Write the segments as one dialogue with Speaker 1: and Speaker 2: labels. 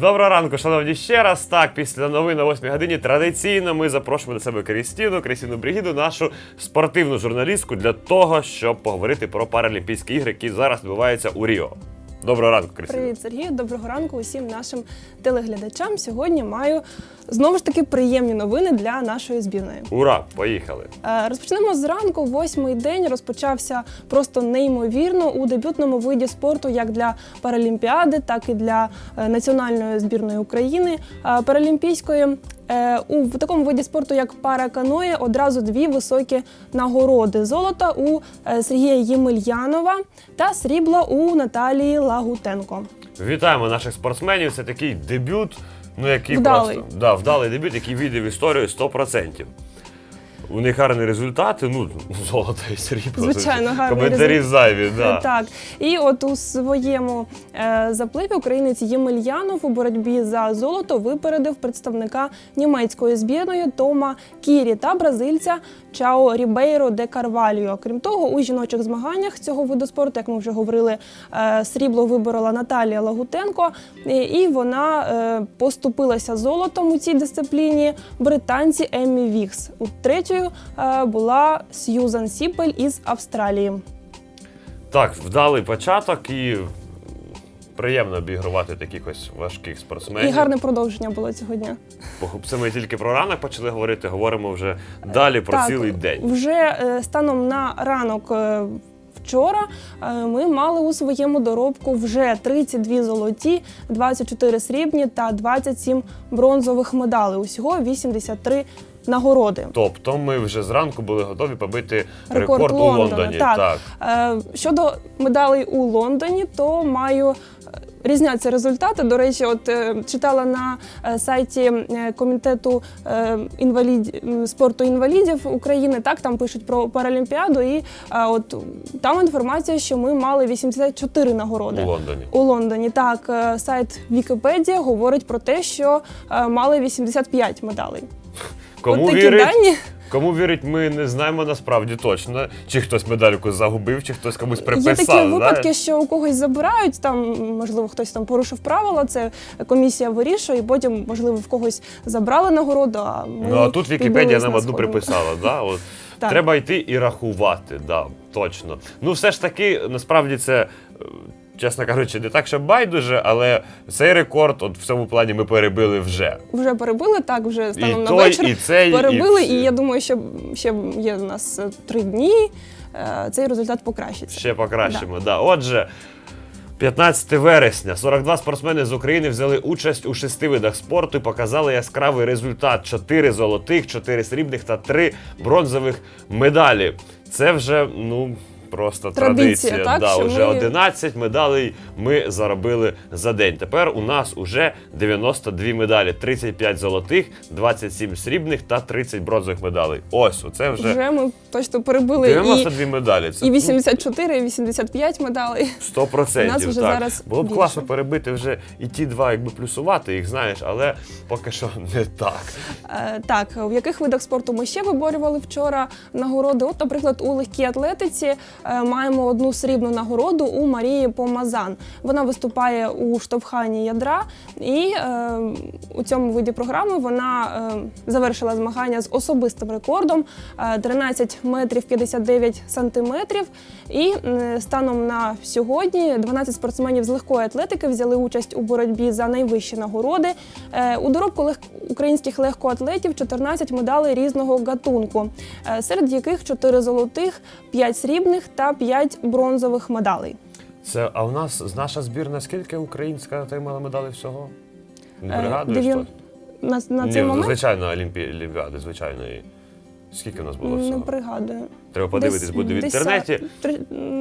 Speaker 1: Доброго ранку, шановні ще раз. Так, після новин о 8 годині традиційно ми запрошуємо до себе Крістіну, Крістіну Брігіду, нашу спортивну журналістку для того, щоб поговорити про Паралімпійські ігри, які зараз відбуваються у Ріо. Доброго ранку, Крістіна.
Speaker 2: Привіт, Сергію. Доброго ранку усім нашим телеглядачам. Сьогодні маю знову ж таки приємні новини для нашої збірної.
Speaker 1: Ура! Поїхали!
Speaker 2: Е, Розпочнемо зранку. Восьмий день розпочався просто неймовірно у дебютному виді спорту, як для Паралімпіади, так і для е, національної збірної України е, паралімпійської. Е, У в такому виді спорту, як параканоє, одразу дві високі нагороди: золота у е, Сергія Ємельянова та срібла у Наталії Лагутенко.
Speaker 1: Вітаємо наших спортсменів. Це такий дебют, ну який
Speaker 2: Вдалий.
Speaker 1: просто да, вдалий дебют, який війде в історію 100%. У них гарні результати, ну, золото і срібло.
Speaker 2: Звичайно, гарний
Speaker 1: Коментарі зайві, да.
Speaker 2: Так, і от у своєму е, запливі українець Ємельянов у боротьбі за золото випередив представника німецької збірної Тома Кірі та бразильця Чао Рібейро де Карвальо. Крім того, у жіночих змаганнях цього виду спорту, як ми вже говорили, е, срібло виборола Наталія Лагутенко, і, і вона е, поступилася золотом у цій дисципліні британці Еммі Вікс. У третьою е, була Сьюзан Сіпель із Австралії.
Speaker 1: Так, вдалий початок і приємно обігрувати таких ось важких спортсменів.
Speaker 2: І гарне продовження було цього дня.
Speaker 1: Це ми тільки про ранок почали говорити, говоримо вже далі про цілий день.
Speaker 2: Вже е, станом на ранок. е, Вчора ми мали у своєму доробку вже 32 золоті, 24 срібні та 27 бронзових медалей. Усього 83 нагороди.
Speaker 1: Тобто ми вже зранку були готові побити
Speaker 2: Рекорд
Speaker 1: рекорд, у
Speaker 2: Лондона,
Speaker 1: Лондоні.
Speaker 2: так. Е, Щодо медалей у Лондоні, то маю. е, Різняться результати. До речі, от е, читала на сайті комітету е, інвалід... спорту інвалідів України. Так там пишуть про Паралімпіаду, і е, от там інформація, що ми мали 84 нагороди
Speaker 1: У Лондоні.
Speaker 2: у Лондоні. Так, е, сайт Вікіпедія говорить про те, що е, мали 85 медалей.
Speaker 1: Кому
Speaker 2: от такі
Speaker 1: вірить?
Speaker 2: дані.
Speaker 1: Кому вірить, ми не знаємо насправді точно. Чи хтось медальку загубив, чи хтось комусь приписав.
Speaker 2: Є такі випадки, що у когось забирають, там можливо хтось там порушив правила. Це комісія вирішує, і потім, можливо, в когось забрали нагороду. А ми
Speaker 1: Ну а тут Вікіпедія нам одну приписала. Да? От.
Speaker 2: Так.
Speaker 1: Треба йти і рахувати, да, точно. Ну, все ж таки, насправді це. Чесно кажучи, не так, що байдуже, але цей рекорд, от в цьому плані ми перебили вже.
Speaker 2: Вже перебили, так вже станом
Speaker 1: І
Speaker 2: на
Speaker 1: той,
Speaker 2: вечір.
Speaker 1: і цей, і
Speaker 2: перебили,
Speaker 1: всі.
Speaker 2: і, я думаю, що ще є у нас е, три дні. е, Цей результат покращиться.
Speaker 1: Ще покращимо. Да. Отже, 15 вересня 42 спортсмени з України взяли участь у шести видах спорту і показали яскравий результат: 4 золотих, 4 срібних та 3 бронзових медалі. Це вже ну. Просто
Speaker 2: Традиція,
Speaker 1: традиція.
Speaker 2: так,
Speaker 1: да,
Speaker 2: що
Speaker 1: уже
Speaker 2: ми-
Speaker 1: 11 медалей ми заробили за день. Тепер у нас уже 92 медалі: 35 золотих, 27 срібних та 30 бронзових медалей. Ось, оце вже,
Speaker 2: Вже ми точно перебили і,
Speaker 1: 92 медалі. Це
Speaker 2: і 84, і 85 медалей.
Speaker 1: Сто процентів.
Speaker 2: У нас вже
Speaker 1: так.
Speaker 2: зараз
Speaker 1: Було б
Speaker 2: більше.
Speaker 1: класно перебити вже і ті два, якби плюсувати їх, знаєш, але поки що не так.
Speaker 2: Е, Так, в яких видах спорту ми ще виборювали вчора нагороди? От, наприклад, у легкій атлетиці маємо одну срібну нагороду у Марії Помазан. Вона виступає у штовханні ядра, і е, у цьому виді програми вона е, завершила змагання з особистим рекордом е, 13 метрів 59 сантиметрів. І е, станом на сьогодні 12 спортсменів з легкої атлетики взяли участь у боротьбі за найвищі нагороди. Е, У доробку українських легкоатлетів 14 медалей різного гатунку, е, серед яких 4 золотих, 5 срібних та 5 бронзових медалей.
Speaker 1: Це, а у нас з наша збірна скільки українська отримала медалей всього? Не
Speaker 2: Е,
Speaker 1: пригадуєш?
Speaker 2: На, на
Speaker 1: Ні,
Speaker 2: цей момент
Speaker 1: звичайно, олімпі... олімпіади, звичайної. Скільки в нас було
Speaker 2: не
Speaker 1: всього?
Speaker 2: пригадую.
Speaker 1: Треба подивитись, буде в інтернеті.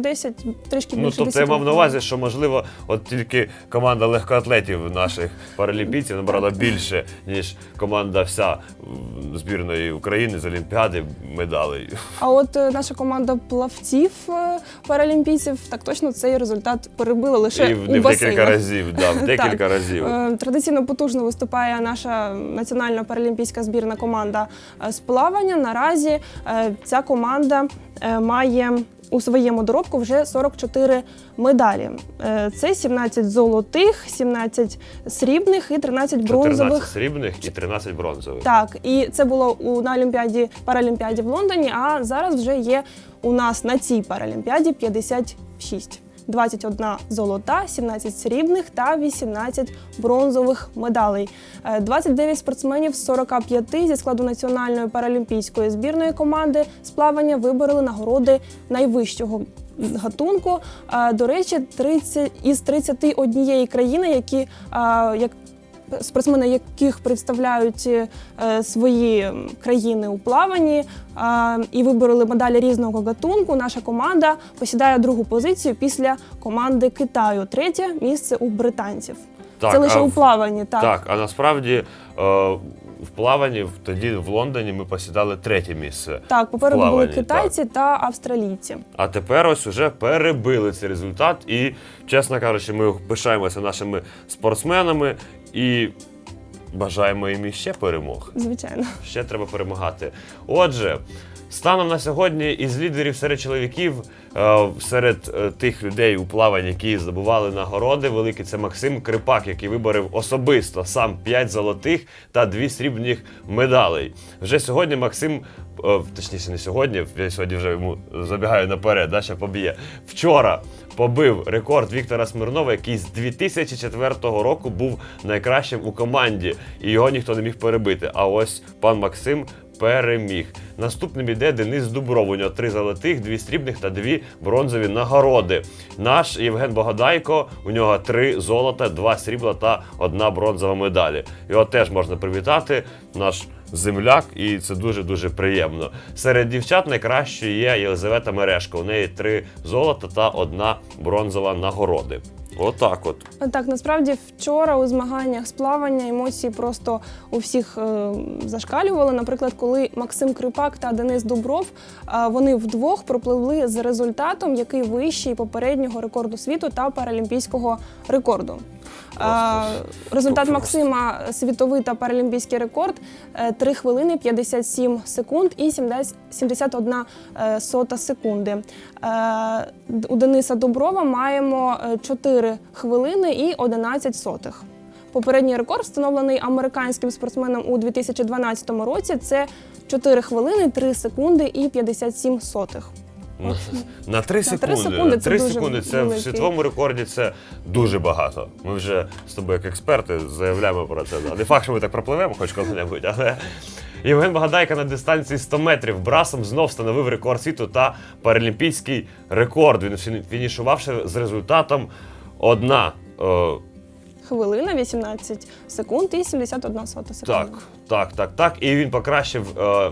Speaker 2: 10, трішки
Speaker 1: Ну,
Speaker 2: більше.
Speaker 1: тобто я
Speaker 2: 10
Speaker 1: мав на увазі, що можливо, от тільки команда легкоатлетів наших паралімпійців набрала більше, ніж команда вся м, збірної України з Олімпіади медалей.
Speaker 2: А от е, наша команда плавців е, паралімпійців так точно цей результат перебила лише
Speaker 1: І в,
Speaker 2: у
Speaker 1: в декілька
Speaker 2: басейнах.
Speaker 1: разів, да, в декілька
Speaker 2: Так.
Speaker 1: разів.
Speaker 2: Е, Традиційно потужно виступає наша національна паралімпійська збірна команда е, з плавання. Наразі е, ця команда е, має у своєму доробку вже 44 медалі. Е, Це 17 золотих, 17 срібних і 13
Speaker 1: 14
Speaker 2: бронзових.
Speaker 1: срібних і 13 бронзових.
Speaker 2: Так, і це було у на Олімпіаді Паралімпіаді в Лондоні. А зараз вже є у нас на цій Паралімпіаді 56. 21 золота, 17 срібних та 18 бронзових медалей. Е, 29 спортсменів з 45 зі складу національної паралімпійської збірної команди з плавання вибороли нагороди найвищого гатунку. Е, До речі, 30 із 31 країни, які е, як спортсмени, яких представляють е, свої країни у плаванні е, і вибороли медалі різного гатунку. Наша команда посідає другу позицію після команди Китаю. Третє місце у британців.
Speaker 1: Так,
Speaker 2: Це лише
Speaker 1: а
Speaker 2: у плаванні. Так.
Speaker 1: Так, а насправді е, в плаванні тоді в Лондоні ми посідали третє місце.
Speaker 2: Так, попереду були китайці та австралійці.
Speaker 1: А тепер ось уже перебили цей результат. І, чесно кажучи, ми пишаємося нашими спортсменами і бажаємо їм іще перемог.
Speaker 2: Звичайно.
Speaker 1: Ще треба перемагати. Отже, станом на сьогодні із лідерів серед чоловіків, е, серед е, тих людей у плаванні, які здобували нагороди, великі це Максим Крипак, який виборив особисто сам 5 золотих та 2 срібних медалей. Вже сьогодні Максим. е, Точніше, не сьогодні, я сьогодні вже йому забігаю наперед, да, ще поб'є. Вчора побив рекорд Віктора Смирнова, який з 2004 року був найкращим у команді, і його ніхто не міг перебити. А ось пан Максим переміг. Наступним іде Денис Дубров. У нього три золотих, дві срібних та дві бронзові нагороди. Наш Євген Богодайко, у нього три золота, два срібла та одна бронзова медалі. Його теж можна привітати. Наш земляк, і це дуже дуже приємно. Серед дівчат найкращою є Єлизавета Мерешко. У неї три золота та одна бронзова нагороди. Отак от.
Speaker 2: Так, насправді вчора у змаганнях з плавання емоції просто у всіх е, зашкалювали. Наприклад, коли Максим Крипак та Денис Дубров е, вони вдвох пропливли з результатом, який вищий попереднього рекорду світу та паралімпійського рекорду. Е, результат Максима світовий та паралімпійський рекорд е, 3 хвилини 57 секунд і 71 е, сота секунди. Е, У Дениса Дуброва маємо е, 4 хвилини і 11 сотих. Попередній рекорд, встановлений американським спортсменом у 2012 році, це 4 хвилини, 3 секунди і 57 сотих.
Speaker 1: На, на 3
Speaker 2: три
Speaker 1: секунди.
Speaker 2: секунди
Speaker 1: на
Speaker 2: це
Speaker 1: 3
Speaker 2: дуже
Speaker 1: секунди це в
Speaker 2: великий.
Speaker 1: світовому рекорді це дуже багато. Ми вже з тобою, як експерти, заявляємо про це. Да. Не факт, що ми так пропливемо, хоч коли-небудь, але. Євген Багадайка на дистанції 100 метрів брасом знов встановив рекорд світу та паралімпійський рекорд. Він фіні- фінішувавши з результатом одна. Е,
Speaker 2: Хвилина, 18 секунд і 71 сота секунди.
Speaker 1: Так, так, так, так. І він покращив е,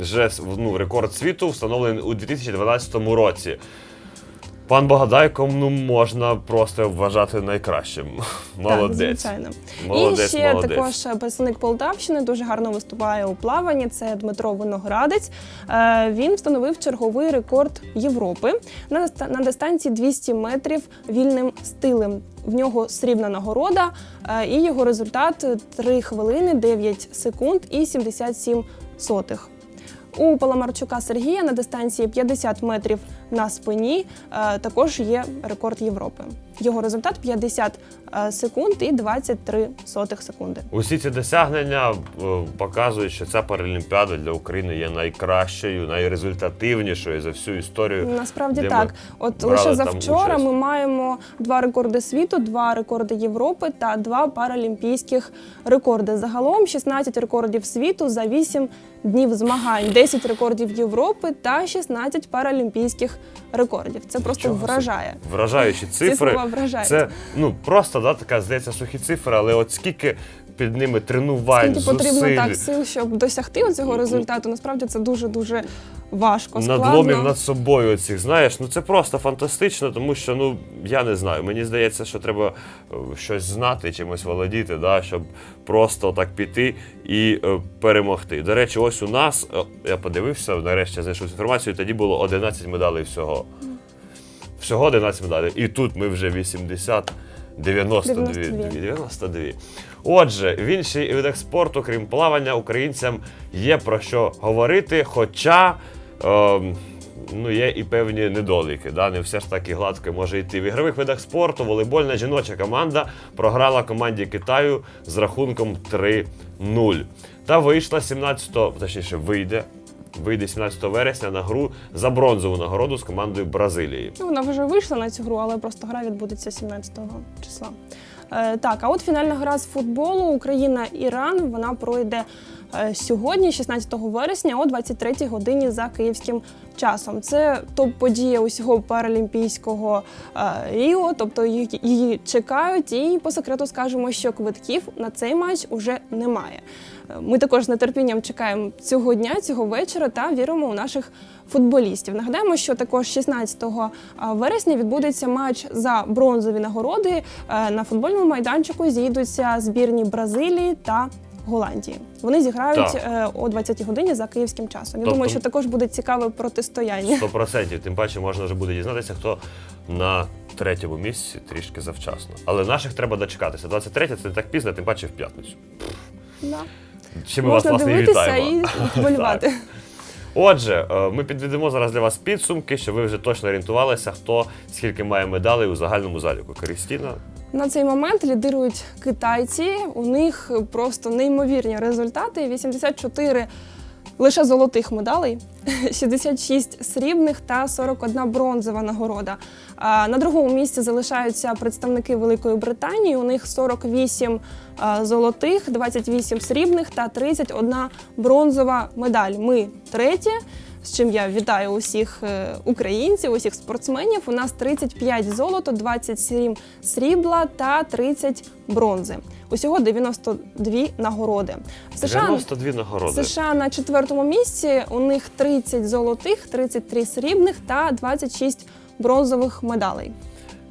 Speaker 1: вже ну, рекорд світу, встановлений у 2012 році. Пан Богадайко, ну можна просто вважати найкращим. Молодець.
Speaker 2: Так, звичайно.
Speaker 1: Молодець,
Speaker 2: і ще
Speaker 1: молодець.
Speaker 2: також представник Полтавщини дуже гарно виступає у плаванні. Це Дмитро Виноградець. Е, Він встановив черговий рекорд Європи на дистанції 200 метрів вільним стилем. В нього срібна нагорода, е, і його результат 3 хвилини 9 секунд і 77 сотих. У Паламарчука Сергія на дистанції 50 метрів на спині е, також є рекорд Європи. Його результат 50 е, секунд і 23 сотих секунди.
Speaker 1: Усі ці досягнення е, показують, що ця паралімпіада для України є найкращою, найрезультативнішою за всю історію.
Speaker 2: Насправді так. От лише завчора ми маємо два рекорди світу, два рекорди Європи та два паралімпійських рекорди. Загалом 16 рекордів світу за 8 днів змагань, 10 рекордів Європи та 16 паралімпійських рекордів. Це просто
Speaker 1: собі.
Speaker 2: вражає.
Speaker 1: Вражаючі цифри.
Speaker 2: Вражають.
Speaker 1: Це ну просто да, така здається сухі цифри, але от скільки під ними тренувань,
Speaker 2: Скільки потрібно
Speaker 1: зусиль,
Speaker 2: так сил, щоб досягти цього результату. Насправді це дуже дуже важко. складно.
Speaker 1: надломів над собою цих, знаєш, ну це просто фантастично, тому що ну я не знаю. Мені здається, що треба е, щось знати, чимось володіти, да, щоб просто так піти і е, перемогти. До речі, ось у нас е, я подивився, нарешті знайшов цю інформацію. Тоді було 11 медалей всього. Всього 11 медалей. І тут ми вже 80. 92.
Speaker 2: 92.
Speaker 1: 92. Отже, в інших видах спорту, крім плавання, українцям є про що говорити. Хоча ем, ну, є і певні недоліки. Да? Не все ж таки гладко може йти. В ігрових видах спорту волейбольна жіноча команда програла команді Китаю з рахунком 3-0. Та вийшла 17-го, точніше, вийде. Вийде 17 вересня на гру за бронзову нагороду з командою Бразилії.
Speaker 2: Ну, вона вже вийшла на цю гру, але просто гра відбудеться 17 числа. Е, так, а от фінальна гра з футболу Україна-Іран вона пройде сьогодні, 16 вересня, о 23 годині за київським часом. Це топ-подія усього паралімпійського е, Ріо, тобто її, чекають. І по секрету скажемо, що квитків на цей матч уже немає. Е, Ми також з нетерпінням чекаємо цього дня, цього вечора та віримо у наших футболістів. Нагадаємо, що також 16 вересня відбудеться матч за бронзові нагороди. Е, На футбольному майданчику зійдуться збірні Бразилії та Голландії. Вони зіграють
Speaker 1: Так.
Speaker 2: е, о 20-й годині за київським часом. Я
Speaker 1: Тобто-
Speaker 2: думаю, що також буде цікаве протистояння.
Speaker 1: 100%. Тим паче можна вже буде дізнатися, хто на третьому місці трішки завчасно. Але наших треба дочекатися. 23 це не так пізно, тим паче в п'ятницю.
Speaker 2: Да.
Speaker 1: Чим ми вас власне і
Speaker 2: дивитися
Speaker 1: вітаємо.
Speaker 2: і вболівати.
Speaker 1: Отже, е, ми підведемо зараз для вас підсумки, щоб ви вже точно орієнтувалися, хто скільки має медалей у загальному заліку. Крістіна.
Speaker 2: На цей момент лідирують китайці. У них просто неймовірні результати. 84 лише золотих медалей, 66 срібних та 41 бронзова нагорода. На другому місці залишаються представники Великої Британії. У них 48 золотих, 28 срібних та 31 бронзова медаль. Ми треті. З чим я вітаю усіх е, українців, усіх спортсменів. У нас 35 золото, 27 срібла та 30 бронзи. Усього 92 нагороди. В США
Speaker 1: 92 нагороди.
Speaker 2: США на четвертому місці. У них 30 золотих, 33 срібних та 26 бронзових медалей.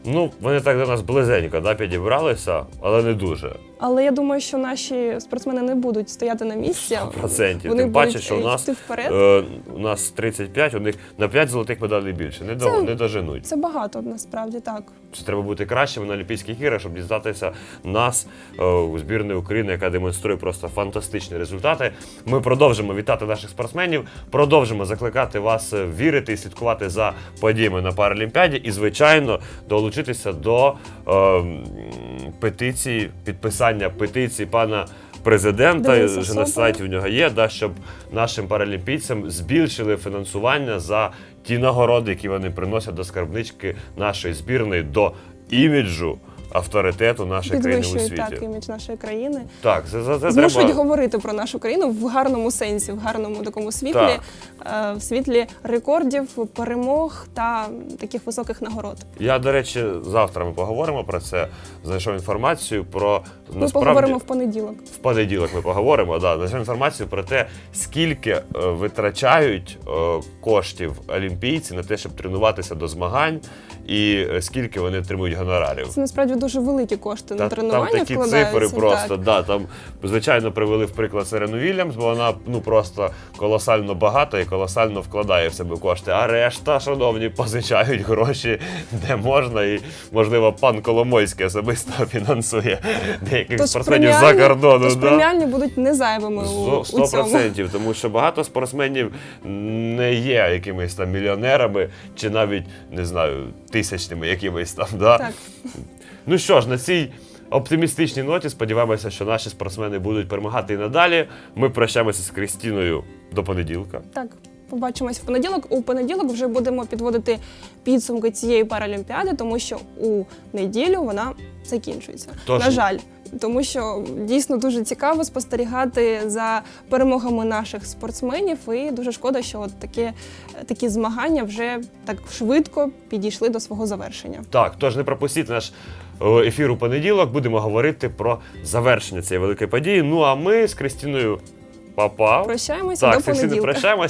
Speaker 1: Ну, вони так до нас близенько да, підібралися, але не дуже.
Speaker 2: Але я думаю, що наші спортсмени не будуть стояти на місці.
Speaker 1: 100%.
Speaker 2: Вони
Speaker 1: Тим паче,
Speaker 2: будуть
Speaker 1: що у нас,
Speaker 2: йти вперед.
Speaker 1: е, у нас 35, у них на 5 золотих медалей більше. Не, до,
Speaker 2: Це-
Speaker 1: не доженуть.
Speaker 2: Це багато насправді так.
Speaker 1: Це треба бути кращими на Олімпійських іграх, щоб дізнатися нас е, у збірної України, яка демонструє просто фантастичні результати. Ми продовжимо вітати наших спортсменів, продовжимо закликати вас е, вірити і слідкувати за подіями на Паралімпіаді і, звичайно, долучитися до е, м, петиції, підписання петиції пана. Президента вже на сайті в нього є, да, щоб нашим паралімпійцям збільшили фінансування за ті нагороди, які вони приносять до скарбнички нашої збірної, до іміджу, авторитету нашої країни у світі.
Speaker 2: так імідж нашої країни.
Speaker 1: Так, за, за це
Speaker 2: Змушують
Speaker 1: треба.
Speaker 2: говорити про нашу країну в гарному сенсі, в гарному такому світлі,
Speaker 1: Так.
Speaker 2: е, в світлі рекордів, перемог та таких високих нагород.
Speaker 1: Я, до речі, завтра ми поговоримо про це. Знайшов інформацію про
Speaker 2: Ми
Speaker 1: насправді
Speaker 2: поговоримо в понеділок.
Speaker 1: в понеділок. Ми поговоримо. Да, знайшов інформацію про те, скільки е, витрачають е, коштів олімпійці на те, щоб тренуватися до змагань, і е, скільки вони отримують гонорарів.
Speaker 2: Це насправді дуже великі кошти на
Speaker 1: там
Speaker 2: тренування
Speaker 1: такі
Speaker 2: вкладаються.
Speaker 1: цифри просто,
Speaker 2: так.
Speaker 1: да, там, звичайно, привели в приклад Серену Вільямс, бо вона ну, просто колосально багата і колосально вкладає в себе кошти. А решта, шановні, позичають гроші, де можна, і, можливо, пан Коломойський особисто фінансує деяких
Speaker 2: Тож
Speaker 1: спортсменів за кордону.
Speaker 2: Тож
Speaker 1: да.
Speaker 2: преміальні будуть незайвими у, у
Speaker 1: Сто
Speaker 2: цьому.
Speaker 1: процентів, тому що багато спортсменів не є якимись там мільйонерами чи навіть не знаю тисячними якимись там. Да?
Speaker 2: Так.
Speaker 1: Ну що ж, на цій оптимістичній ноті сподіваємося, що наші спортсмени будуть перемагати і надалі. Ми прощаємося з Крістіною до понеділка.
Speaker 2: Так, побачимось в понеділок. У понеділок вже будемо підводити підсумки цієї паралімпіади, тому що у неділю вона закінчується.
Speaker 1: Тож-
Speaker 2: На жаль. Тому що дійсно дуже цікаво спостерігати за перемогами наших спортсменів, і дуже шкода, що от такі, такі змагання вже так швидко підійшли до свого завершення.
Speaker 1: Так, тож не пропустіть наш е, ефір у понеділок. Будемо говорити про завершення цієї великої події. Ну а ми з Кристіною Па-па.
Speaker 2: Прощаємося
Speaker 1: Так,
Speaker 2: до понеділка.
Speaker 1: прощаємось.